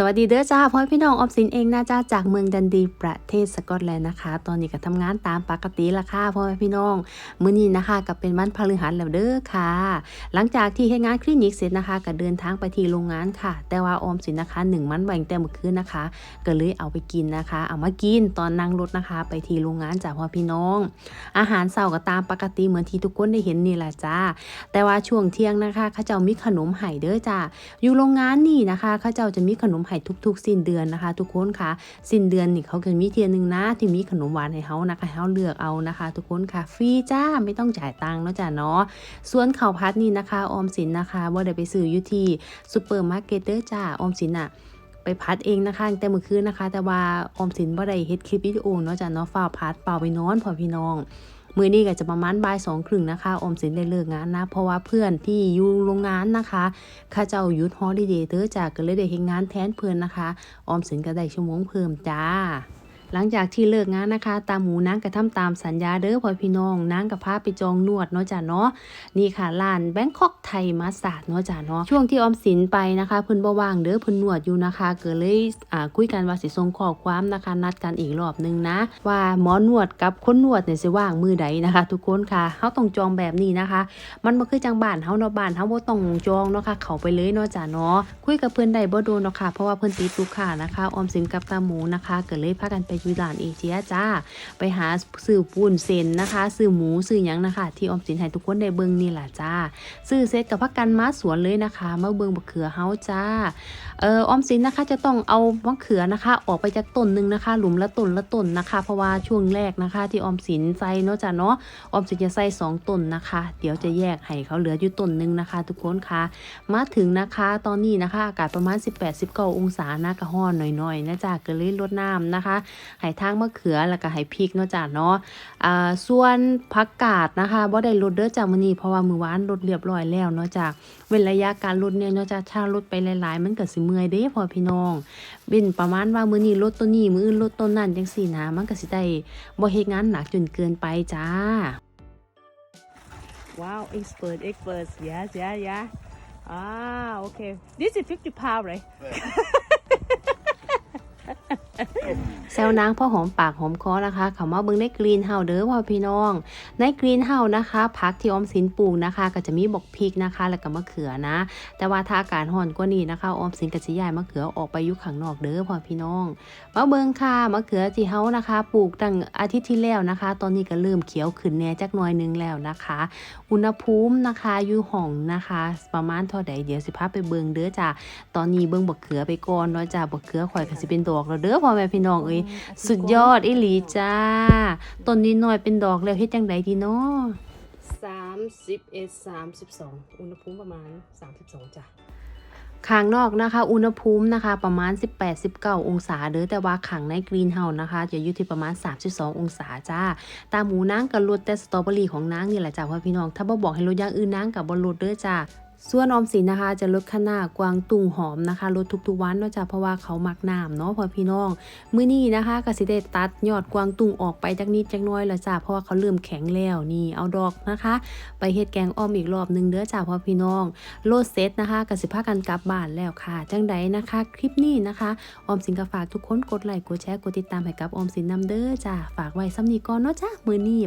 สวัสดีเด้อจ้าพ่อพี่น้องออมสินเองนะจ้าจากเมืองดันดีประเทศสกอตแลนด์นะคะ ตอนนี้ก็ทำงานตามปกติละค่ะพ่อพี่น้องมื้อนี้นะคะก็เป็นวันพฤหัสแล้วเด้อค่ะ หลังจากที่ให้งานคลินิกเสร็จนะคะก็เดินทางไปที่โรงงานค่ะ แต่ว่าออมสินนะคะหนึ่งมันแบ่งแต่เมื่อคืนนะคะ ก็เลยเอาไปกินนะคะ เอามากินตอนนั่งรถนะคะ ไปที่โรงงานจากพ่อพี่น้อง อาหารเช้าก็ตามปกติเหมือนที่ทุกคนได้เห็นนี่แหละจ้าแต่ว่าช่วงเที่ยงนะคะเขาเจ้ามีขนมไห่เด้อจ้าอยู่โรงงานนี่นะคะเขาเจ้าจะมีขนมไห่ทุกๆ สิ้นเดือนนะคะ ทุกคนค่ะ สิ้นเดือนนี่เขาก็มีเทียนหนึ่งนะ ที่มีขนมหวานให้เขานะคะเขาเลือกเอานะคะ ทุกคนค่ะฟรีจ้าไม่ต้องจ่ายตังค์เนาะจ้าเนาะส่วนข้าวพัดนี่นะคะ ออมสินนะคะว่าได้ไปซื้ออยู่ที่ซูเปอร์มาร์เก็ตเด้อจ้าออมสินอะไปพัดเองนะคะแต่เมื่อคืนนะคะ แต่ว่าออมสินบ่ได้เฮ็ดคลิปวิดีโอเนาะจ้าเนาะฝ้าพัดเปล่าไปนอนพอพี่น้อง มือนี้ก็จะประมาณบ่ายสองครึ่งนะคะอมสินได้เลิกงานนะ เพราะว่าเพื่อนที่อยู่โรงงานนะคะข้าเจ้าหยุดฮอลิเดย์เตอร์จากก็เลยได้เฮ็นงานแทนเพื่อนนะคะออมสินก็ได้ชั่วโมงเพิ่มจ้า หลังจากที่เลิกงานนะคะ ตามหมูนางกระทำตามสัญญาเด้อพ่อพี่น้องนางกับพาไปจองนวดเนาะจ้ะเนาะนี่ค่ะร้านแบงคอกไทยมาสาดเนาะจ้ะเนาะช่วงที่ออมสินไปนะคะเพิ่นบ่ว่างเด้อเพิ่นนวดอยู่นะคะก็เลยอ่าคุยกันว่าสิส่งข้อความนะคะ นัดกันอีกรอบนึงนะ ว่าหมอนวดกับคนนวดเนี่ยสิว่างมือใดนะคะ ทุกคนค่ะเฮาต้องจองแบบนี้นะคะ มันบ่คือจังบ้านเฮาเนาะบ้านเฮาบ่ต้องจองเนาะค่ะเขาไปเลยเนาะจ้ะเนาะคุยกับเพิ่นได้บ่โดนเนาะค่ะเพราะว่าเพิ่นติดลูกค้านะคะ ออมสินกับตาหมูนะคะก็เลยพากันไปอยู่ร้านเอเชียจ้า ไปหาซื้อปูนเซนนะคะซื้อหมูซื้อหยังนะคะ ที่ออมสินให้ทุกคนได้เบิ่งนี่ล่ะจ้า ซื้อเซตกับพักกันมาสวนเลยนะคะมาเบิ่งบักเขือเฮาจ้าเออออมสินนะคะจะต้องเอามะเขือนะคะ ออกไปจากต้นหนึ่งนะคะ หลุมละต้นละต้นนะคะ เพราะว่าช่วงแรกนะคะ ที่ออมสินใส่เนาะจ้ะเนาะออมสินจะใส่สองต้นนะคะ เดี๋ยวจะแยกให้เขาเหลืออยู่ต้นหนึ่งนะคะ ทุกคนค่ะ มาถึงนะคะตอนนี้นะคะ อากาศประมาณ 18-19 องศานะกระห้อนหน่อยๆนะจ๊ะก็เลยลดน้ำนะคะให้ทางมะเขือแล้วก็ให้พริกเนาะจ้ะเนาะอ่าส่วนผักกาดนะคะบ่ได้ลดเด้อจ้ะมื้อนี้เพราะว่ามื้อวานลดเรียบร้อยแล้วเนาะจ้ะเว้นระยะการลดเนี่ยเนาะจะถ้าลดไปหลายๆ มันก็สิเมื่อยเด้พอพี่น้องเป็นประมาณว่ามื้อนี้ลดตัวนี้มื้ออื่นลดตัวนั้นจังซี่นะมันก็สิได้บ่เฮ็ดงานหนักจนเกินไปจ้า Wow expert expert yes yeah yeah ah okay this is 50 pound right แซวนางพ่อหอมปากหอมคอนะคะเขามาเบิ่งในกรีนเฮาเด้อพ่อพี่น้อง ในกรีนเฮานะคะผักที่ออมสินปลูกนะคะ ก็จะมีบกพริกนะคะ แล้วก็มะเขือนะ แต่ว่าถ้าอากาศร้อนกว่านี้นะคะออมสินก็สิย้ายมะเขือออกไปอยู่ข้างนอกเด้อพ่อพี่น้องมาเบิ่งค่ะมะเขือที่เฮานะคะ ปลูกตั้งอาทิตย์ที่แล้วนะคะ ตอนนี้ก็เริ่มเขียวขึ้นแน่จักหน่อยนึงแล้วนะคะ อุณหภูมินะคะอยู่ห้องนะคะ ประมาณเท่าใดเดี๋ยวสิพาไปเบิ่งเด้อจ้ะตอนนี้เบิ่งบักเขือไปก่อนเนาะจ้ะบักเขือข่อยก็สิเป็นดอกแล้วเด้อพ่อแม่พี่น้องเอ้ยสุดยอดอีหลีจ้าต้นนี้น้อยเป็นดอกแล้วเฮ็ดจังไดดีเนาะสามสิบเอ็ดสามสิบสองอุณหภูมิประมาณสามสิบสองจ้ะข้างนอกนะคะ อุณหภูมินะคะ ประมาณ 18-19 องศาเด้อแต่ว่าขังในกรีนเฮาส์นะคะจะอยู่ที่ประมาณ 32 องศาจ้า ตามหมูนางกับรสแต่สตรอเบอรี่ของนางนี่แหละจ้าพ่อพี่น้อง ถ้าบ่บอกให้ลดอย่างอื่นนางกับบรสเด้อจ้า ส่วนออมสินนะคะจะลดขนาดกวางตุงหอมนะคะลดทุกๆวันเนาะจ้ะเพราะว่าเขามักน้ำเนาะพ่อพี่น้องมื้อนี้นะคะกสิได้ตัดยอดกวางตุงออกไปจักนิดจักน้อยแล้วจ้ะเพราะว่าเขาเริ่มแข็งแล้วนี่เอาดอกนะคะ ไปเฮ็ดแกงอ้อมอีกรอบหนึงเด้อจ้ะพ่อพี่น้องโลดเซตนะคะกสิพากันกลับบ้านแล้วค่ะ จังใดนะคะ คลิปนี้นะคะออมสินก็ฝากทุกคนกดไลค์กดแชร์กดติดตามให้กับออมสินนำเด้อจ้ะฝากไว้ซ้ำนี้ก่อนเนาะจ้ะมื้อนี้